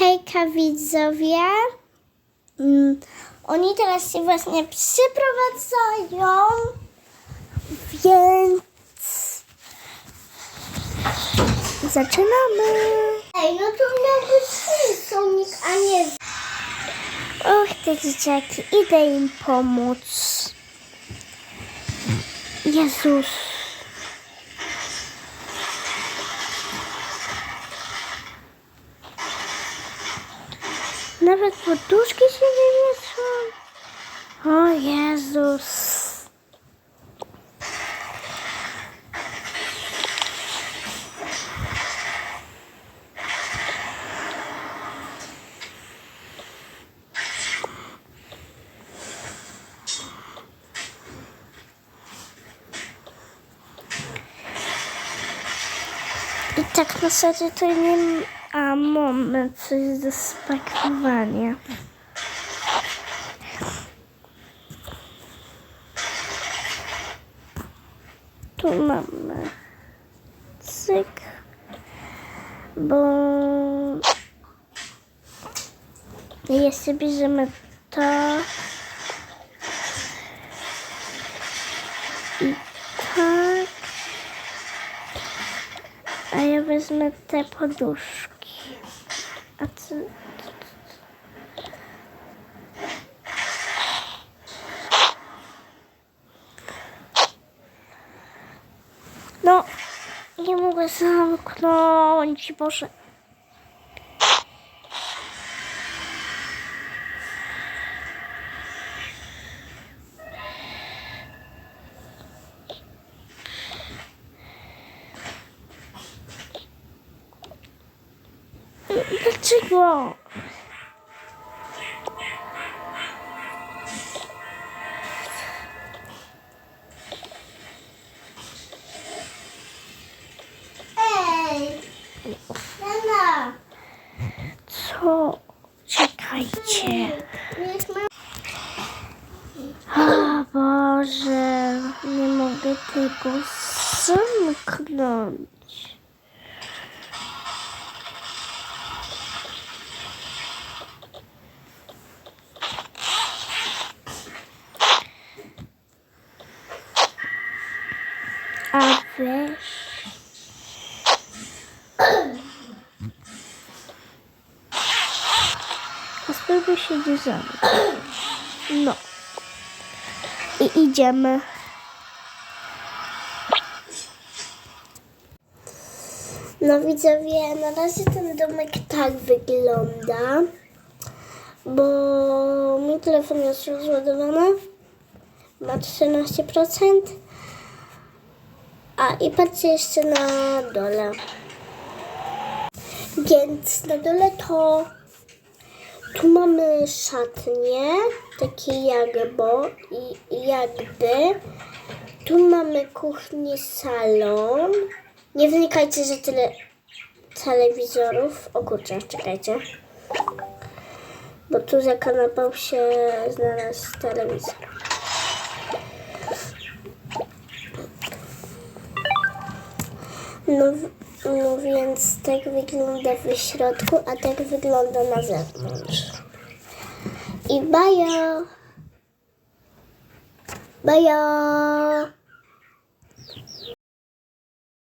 Hejka widzowie. Mm, Oni teraz się właśnie przyprowadzają, więc zaczynamy. Ej, no to miał być Sonik, a nie... Och, te dzieciaki, idę im pomóc. Jezus. Nawet poduszki się nie mieszczą. O Jezus. I tak na serio to nie... A moment, coś do spakowania. Tu mamy cyk, bo jeszcze bierzemy to i tak. A ja wezmę te poduszki. A co? No, nie mogę zamknąć, Boże. Dlaczego? Ej! Jana! Co? Czekajcie. O Boże, nie mogę tego zamknąć. Weź. A spróbuj się zamknąć. No. I idziemy. No widzowie, na razie ten domek tak wygląda, bo mój telefon jest rozładowany, ma 13%, a i patrzcie jeszcze na dole. Więc na dole to tu mamy szatnie, takie jakby i jakby. Tu mamy kuchnię, salon. Nie wnikajcie, że tyle telewizorów. O kurczę, czekajcie. Bo tu za kanapą się znalazł telewizor. No, no więc tak wygląda w środku, a tak wygląda na zewnątrz. I bajo! Bajo!